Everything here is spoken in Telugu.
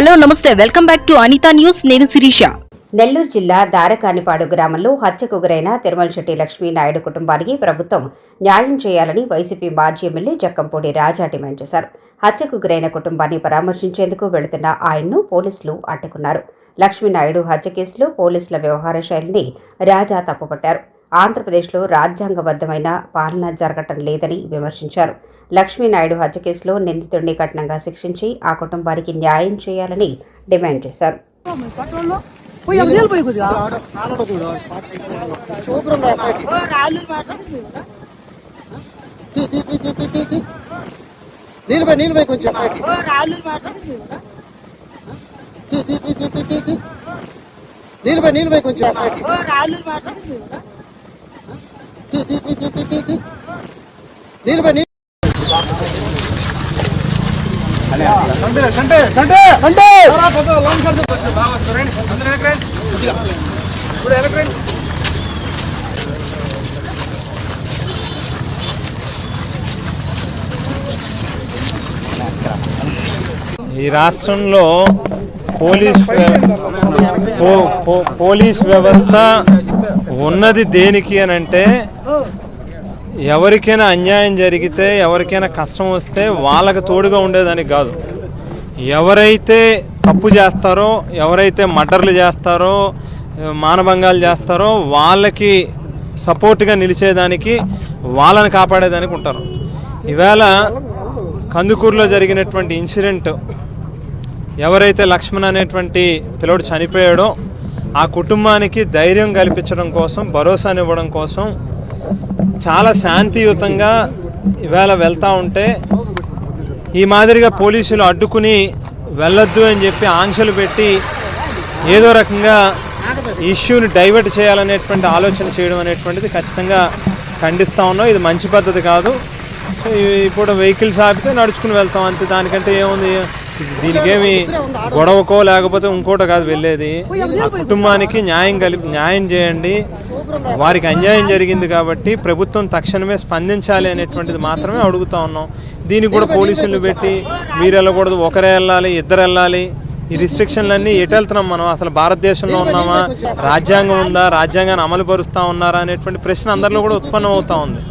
హలో నమస్తే. Welcome back to Anitha news. నేను శిరీష. నెల్లూరు జిల్లా దారకానిపాడు గ్రామంలో హత్యకు గురైన తిరుమల శెట్టి లక్ష్మీనాయుడు కుటుంబానికి ప్రభుత్వం న్యాయం చేయాలని వైసీపీ మాజీ ఎమ్మెల్యే జక్కంపూడి రాజా డిమాండ్ చేశారు. హత్యకు గురైన కుటుంబాన్ని పరామర్శించేందుకు వెళుతున్న ఆయన్ను పోలీసులు అడ్డుకున్నారు. లక్ష్మీనాయుడు హత్య కేసులో పోలీసుల వ్యవహార శైలిని రాజా తప్పుపట్టారు. ఆంధ్రప్రదేశ్లో రాజ్యాంగబద్ధమైన పాలన జరగటం లేదని విమర్శించారు లక్ష్మీనాయుడు హత్య కేసులో నిందితుడిని కఠినంగా శిక్షించి ఆ కుటుంబానికి న్యాయం చేయాలని డిమాండ్ చేశారు నీళ్ళు పోయి నీళ్ళు పోయి కొంచెం నీళ్ళు పోయి నీళ్ళు పోయి కొంచెం నీళ్ళు ఈ రాష్ట్రంలో పోలీస్ పోలీస్ వ్యవస్థ ఉన్నది దేనికి అని అంటే ఎవరికైనా అన్యాయం జరిగితే ఎవరికైనా కష్టం వస్తే వాళ్ళకి తోడుగా ఉండేదానికి కాదు. ఎవరైతే తప్పు చేస్తారో ఎవరైతే మర్డర్లు చేస్తారో మానభంగాలు చేస్తారో వాళ్ళకి సపోర్ట్గా నిలిచేదానికి వాళ్ళని కాపాడేదానికి ఉంటారు. ఈవేళ కందుకూరులో జరిగినటువంటి ఇన్సిడెంట్ ఎవరైతే లక్ష్మణ్ అనేటువంటి పిల్లోడు చనిపోయాడో ఆ కుటుంబానికి ధైర్యం కల్పించడం కోసం భరోసానివ్వడం కోసం చాలా శాంతియుతంగా ఇవాళ వెళ్తూ ఉంటే ఈ మాదిరిగా పోలీసులు అడ్డుకుని వెళ్ళొద్దు అని చెప్పి ఆంక్షలు పెట్టి ఏదో రకంగా ఇష్యూని డైవర్ట్ చేయాలనేటువంటి ఆలోచన చేయడం అనేటువంటిది ఖచ్చితంగా ఖండిస్తూ ఉన్నాం. ఇది మంచి పద్ధతి కాదు. సో ఇప్పుడు వెహికల్స్ ఆపితే నడుచుకుని వెళ్తాం. అంతే. దానికంటే ఏముంది? దీనికేమి గొడవకో లేకపోతే ఇంకోటో కాదు వెళ్ళేది. ఆ కుటుంబానికి న్యాయం కలిపి న్యాయం చేయండి. వారికి అన్యాయం జరిగింది కాబట్టి ప్రభుత్వం తక్షణమే స్పందించాలి అనేటువంటిది మాత్రమే అడుగుతా ఉన్నాం. దీనికి కూడా పోలీసులు పెట్టి మీరు వెళ్ళకూడదు ఒకరే వెళ్ళాలి ఇద్దరు వెళ్ళాలి. ఈ రిస్ట్రిక్షన్లన్నీ ఎటు వెళ్తున్నాం మనం? అసలు భారతదేశంలో ఉన్నామా? రాజ్యాంగం ఉందా? రాజ్యాంగాన్ని అమలు పరుస్తా ఉన్నారా? అనేటువంటి ప్రశ్న అందరిలో కూడా ఉత్పన్నం అవుతా ఉంది.